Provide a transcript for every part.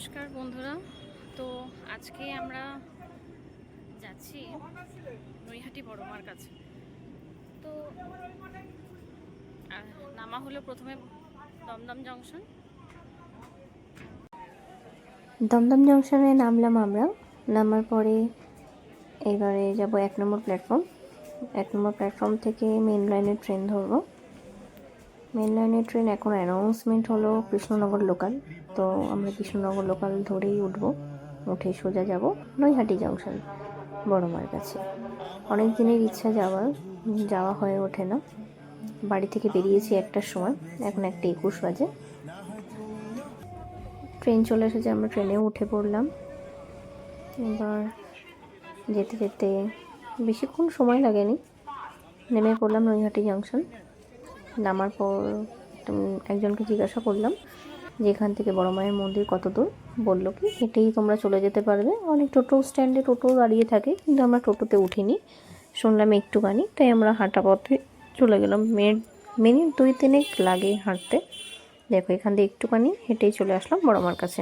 নমস্কার বন্ধুরা। তো আজকে আমরা যাচ্ছি নৈহাটি বড়মার কাছে। তো নামা হলো প্রথমে দমদম জংশন। দমদম জংশনে নামলাম আমরা। নামার পরে এবারে যাব এক নম্বর প্ল্যাটফর্ম এক নম্বর প্ল্যাটফর্ম থেকে মেন লাইনের ট্রেন ধরবো। মেন লাইনের ট্রেন এখন অ্যানাউন্সমেন্ট হলো কৃষ্ণনগর লোকাল তো আমরা কৃষ্ণনগর লোকাল ধরেই উঠবো, উঠে সোজা যাব নৈহাটি জংশন বড়মার কাছে। অনেক দিনের ইচ্ছা যাওয়ার যাওয়া হয়ে ওঠে না। বাড়ি থেকে বেরিয়েছি একটার সময়, এখন একটা একুশ বাজে। ট্রেন চলে এসেছে, আমরা ট্রেনে উঠে পড়লাম। এবার যেতে যেতে বেশিক্ষণ সময় লাগেনি, নেমে পড়লাম নৈহাটি জাংশন নামার পর একজনকে জিজ্ঞাসা করলাম যে এখান থেকে বড় মায়ের মন্দির কত দূর? বলল কি, হেঁটেই তোমরা চলে যেতে পারবে। অনেক টোটো স্ট্যান্ডে টোটো দাঁড়িয়ে থাকে, কিন্তু আমরা টোটোতে উঠিনি। শুনলাম একটুখানি, তাই আমরা হাঁটা পথে চলে গেলাম। মিনিট মিনিট দুই তিনেক লাগে হাঁটতে। দেখো, এখান দিয়ে একটুখানি হেঁটেই চলে আসলাম বড়মার কাছে।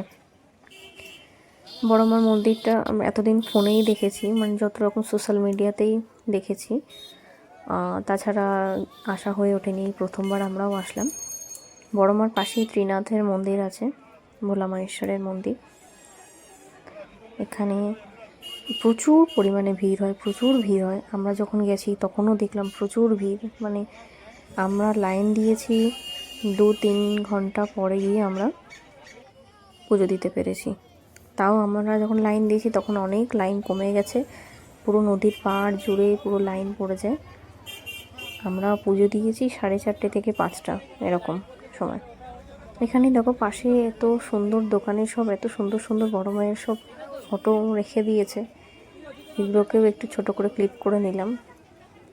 বড়মার মন্দিরটা আমরা এতদিন ফোনেই দেখেছি মানে যত রকম সোশ্যাল মিডিয়াতেই দেখেছি। তাছাড়া আসা হয়ে ওঠেনি, প্রথমবার আমরাও আসলাম। বড়মার পাশেই ত্রিনাথের মন্দির আছে ভোলা মহেশ্বরের মন্দির। এখানে প্রচুর পরিমাণে ভিড় হয়, প্রচুর ভিড় হয়। আমরা যখন গেছি, তখনও দেখলাম প্রচুর ভিড়। মানে আমরা লাইন দিয়েছি দু তিন ঘণ্টা পরে গিয়ে আমরা পুজো দিতে পেরেছি। তাও আমরা যখন লাইন দিয়েছি, তখন অনেক লাইন কমে গেছে। পুরো নদীর পাড় জুড়ে পুরো লাইন পড়ে যায়। আমরা পুজো দিয়েছি সাড়ে চারটে থেকে পাঁচটা, এরকম সময়। এখানে দেখো পাশে এত সুন্দর দোকানে সব, এত সুন্দর সুন্দর বড় মায়ের সব ফটো রেখে দিয়েছে। এগুলোকেও একটু ছোট করে ক্লিপ করে নিলাম।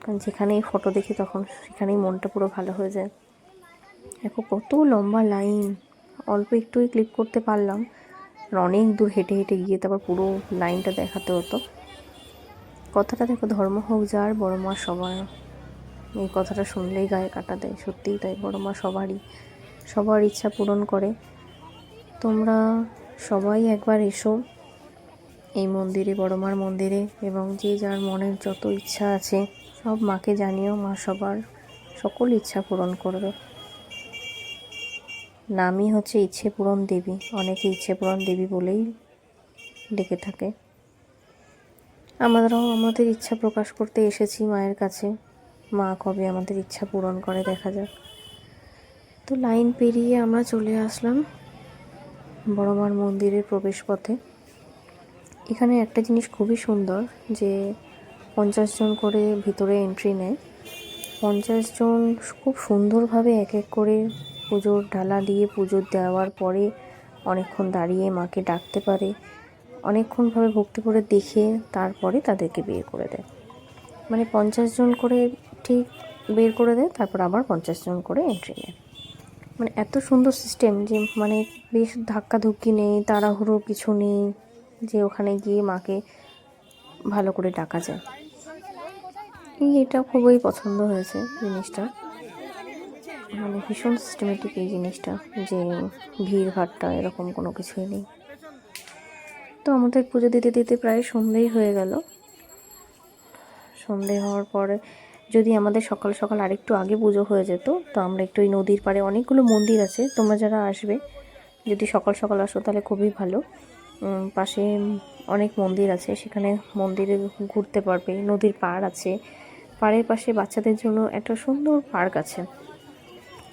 কারণ যেখানেই ফটো দেখি তখন সেখানেই মনটা পুরো ভালো হয়ে যায়। দেখো কত লম্বা লাইন অল্প একটুই ক্লিক করতে পারলাম। অনেক দূর হেঁটে হেঁটে গিয়ে তারপর পুরো লাইনটা দেখাতে হতো। কথাটা দেখো ধর্ম হোক যার, বড় মা সবার। এই কথাটা শুনলেই গায়ে কাটা দেয়, সত্যিই তাই। বড় মা সবারই, সবার ইচ্ছা পূরণ করে। তোমরা সবাই একবার এসো এই মন্দিরে, বড় মার মন্দিরে, এবং যে যার মনের যত ইচ্ছা আছে, সব মাকে জানিও, মা সবার সকল ইচ্ছা পূরণ করবে। নামই হচ্ছে ইচ্ছে পূরণ দেবী। অনেকে ইচ্ছে পূরণ দেবী বলেই ডেকে থাকে। আমরাও আমাদের ইচ্ছা প্রকাশ করতে এসেছি মায়ের কাছে। মা কবে আমাদের ইচ্ছা পূরণ করে, দেখা যাক। তো লাইন পেরিয়ে আমরা চলে আসলাম বড়মার মন্দিরের প্রবেশপথে। এখানে একটা জিনিস খুবই সুন্দর যে পঞ্চাশ জন করে ভিতরে এন্ট্রি নেয়। পঞ্চাশ জন খুব সুন্দরভাবে এক এক করে পুজোর ডালা দিয়ে পুজো দেওয়ার পরে অনেকক্ষণ দাঁড়িয়ে মাকে ডাকতে পারে, অনেকক্ষণভাবে ভক্তি করে দেখে তারপরে তাদেরকে বিয়ে করে দেয়। মানে পঞ্চাশ জন করে ঠিক বের করে দেয় তারপর আবার পঞ্চাশ জন করে এন্ট্রি নেয় মানে এত সুন্দর সিস্টেম যে মানে বেশ ধাক্কাধুক্কি নেই, তাড়াহুড়ো কিছু নেই, যে ওখানে গিয়ে মাকে ভালো করে ডাকা যায়। এই এটা খুবই পছন্দ হয়েছে জিনিসটা। মানে ভীষণ সিস্টেমেটিক এই জিনিসটা, যে ভিড় ভাট্টা এরকম কোনো কিছুই নেই। তো আমাদের পুজো দিতে দিতে প্রায় সন্ধেই হয়ে গেল। সন্ধে হওয়ার পরে যদি আমাদের সকাল সকাল আরেকটু আগে পুজো হয়ে যেত, তো আমরা একটু ওই নদীর পাড়ে অনেকগুলো মন্দির আছে, তোমরা যারা আসবে, যদি সকাল সকাল আসো তাহলে খুবই ভালো। পাশে অনেক মন্দির আছে, সেখানে মন্দিরে ঘুরতে পারবে, নদীর পাড় আছে। পাড়ের পাশে বাচ্চাদের জন্য একটা সুন্দর পার্ক আছে।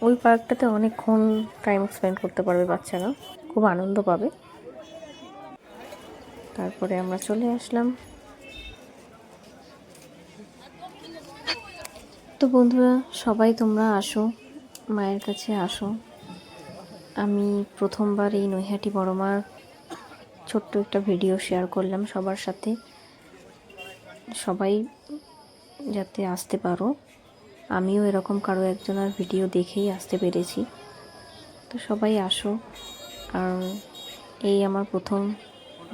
ওই পার্কটাতে অনেকক্ষণ টাইম স্পেন্ড করতে পারবে বাচ্চারা, খুব আনন্দ পাবে। তারপরে আমরা চলে আসলাম। তো বন্ধুরা, সবাই তোমরা আসো, মায়ের কাছে আসো। আমি প্রথমবার এই নৈহাটি বড় মার ছোট্ট একটা ভিডিও শেয়ার করলাম সবার সাথে। সবাই যাতে আসতে পারো। আমিও এরকম কারও একজনের ভিডিও দেখেই আসতে পেরেছি। তো সবাই আসো। আর এই আমার প্রথম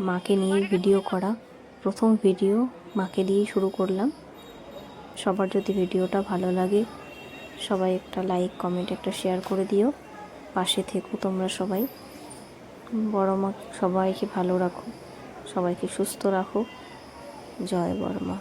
মাকে নিয়ে ভিডিও করা, প্রথম ভিডিও মাকে দিয়েই শুরু করলাম। সবার যদি ভিডিওটা ভালো লাগে, সবাই একটা লাইক কমেন্ট একটা শেয়ার করে দিও। পাশে থেকো তোমরা সবাই। বড় মা সবাইকে ভালো রাখো, সবাইকে সুস্থ রাখো। জয় বড় মা।